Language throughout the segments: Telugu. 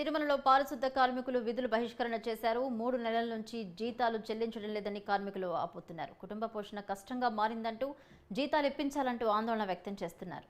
తిరుమలలో పారిశుద్ధ కార్మికులు విధులు బహిష్కరణ చేశారు. మూడు నెలల నుంచి జీతాలు చెల్లించడం లేదని కార్మికులు ఆపుతున్నారు. కుటుంబ పోషణ కష్టంగా మారిందంటూ జీతాలు ఇప్పించాలంటూ ఆందోళన వ్యక్తం చేస్తున్నారు.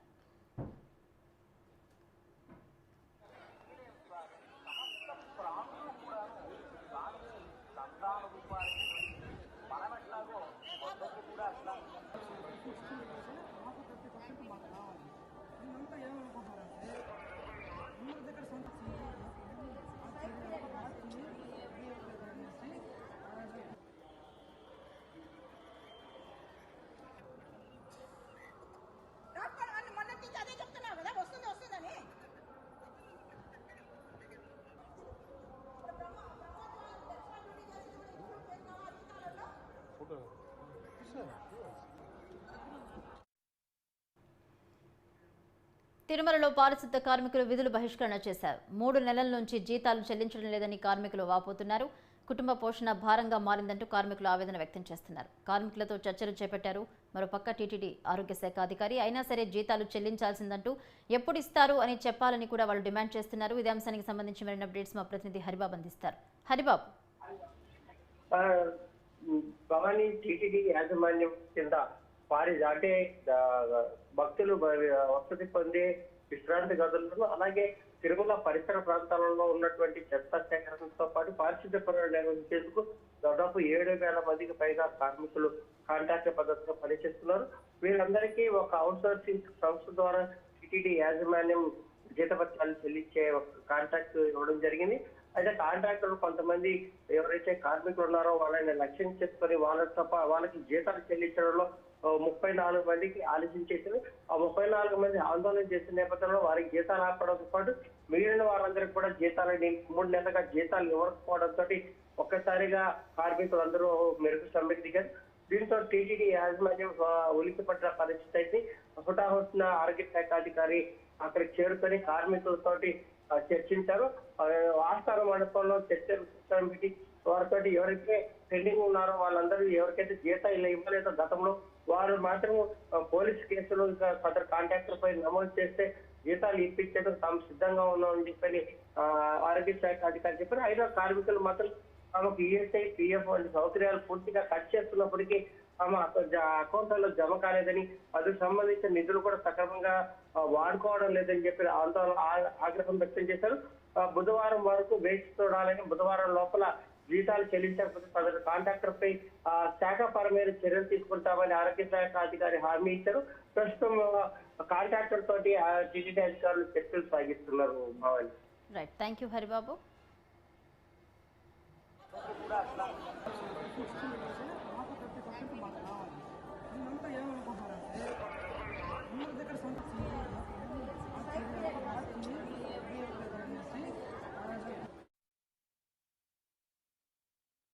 తిరుమలలో పారిశుద్ధ కార్మికులు విధులు బహిష్కరణ చేశారు. మూడు నెలల నుంచి జీతాలు చెల్లించడం లేదని కార్మికులు వాపోతున్నారు. కుటుంబ పోషణ భారంగా మారిందంటూ కార్మికులు ఆవేదన వ్యక్తం చేస్తున్నారు. కార్మికులతో చర్చలు చేపట్టారు. మరోపక్క టీటీడీ ఆరోగ్య శాఖ అధికారి. అయినా సరే జీతాలు చెల్లించాల్సిందంటూ ఎప్పుడు ఇస్తారు అని చెప్పాలని కూడా వాళ్ళు డిమాండ్ చేస్తున్నారు. ఇదే అంశానికి సంబంధించి మరిన్ని అప్డేట్స్ మా ప్రతినిధి హరిబాబు అందిస్తారు. హరిబాబు. భవానీ టీటీడీ యాజమాన్యం కింద వారి అంటే భక్తులు వసతి పొందే విశ్రాంతి గదులను అలాగే తిరుమల పరిసర ప్రాంతాలలో ఉన్నటువంటి చెత్త సేకరణతో పాటు పారిశుద్ధ్య పనులు నిర్వహించేందుకు దాదాపు ఏడు వేల మందికి పైగా కార్మికులు కాంట్రాక్ట్ పద్ధతిలో పనిచేస్తున్నారు. వీరందరికీ ఒక అవుట్సోర్సింగ్ సంస్థ ద్వారా టీటీడీ యాజమాన్యం జీతపత్యాలు చెల్లించే ఒక కాంట్రాక్ట్ ఇవ్వడం జరిగింది. అయితే కాంట్రాక్టర్లు కొంతమంది ఎవరైతే కార్మికులు ఉన్నారో వాళ్ళని లక్ష్యం చేసుకొని వాళ్ళ తప్ప వాళ్ళకి జీతాలు చెల్లించడంలో ముప్పై నాలుగు మందికి ఆలస్యం చేసింది ఆ ముప్పై నాలుగు మంది ఆందోళన చేసిన నేపథ్యంలో వారికి జీతాలు ఆపడంతో పాటు మిగిలిన వారందరికీ కూడా జీతాలని మూడు నెలలుగా జీతాలు ఇవ్వకపోవడంతో ఒక్కసారిగా కార్మికులందరూ మెరుగు సమ్మెకి దిగారు. దీంతో టీటీడీ యాజమాన్యం ఉలిక్కిపడ్డ పరిస్థితి అయితే హుటాహుటిన ఆరోగ్య శాఖ అధికారి అక్కడికి చేరుకొని కార్మికులతోటి చర్చించారు. ఆ, ఆస్థాన మండపంలో చర్చించడానికి వారితో ఎవరైతే పెండింగ్ ఉన్నారో వాళ్ళందరూ ఎవరికైతే జీతాలు ఇవ్వలేదో గతంలో వారు మాత్రం పోలీస్ కేసులు ఇంకా సదరు కాంట్రాక్టర్ పై నమోదు చేస్తే జీతాలు ఇప్పించడం తాము సిద్ధంగా ఉన్నామని చెప్పని ఆరోగ్య శాఖ అధికారి చెప్పారు. అయినా కార్మికులు మాత్రం తమకు ఈఎస్ఐ పిఎఫ్ వంటి సౌకర్యాలు పూర్తిగా కట్ చేస్తున్నప్పటికీ అకౌంట్లలో జమ కాలేదని అందుకు సంబంధించిన నిధులు కూడా సక్రమంగా వాడుకోవడం లేదని చెప్పి ఆందోళన ఆ- ఆగ్రహం వ్యక్తం చేశారు. బుధవారం వరకు వేచి చూడాలని బుధవారం లోపల జీతాలు చెల్లించకపోతే సదరు కాంట్రాక్టర్ పై ఆ, శాఖపరమైన చర్యలు తీసుకుంటామని ఆరోగ్య శాఖ అధికారి హామీ ఇచ్చారు. ప్రస్తుతం కాంట్రాక్టర్ తోటి టీటీడీ అధికారులు చర్చలు సాగిస్తున్నారు Bhavani right thank you Haribabu Thank you.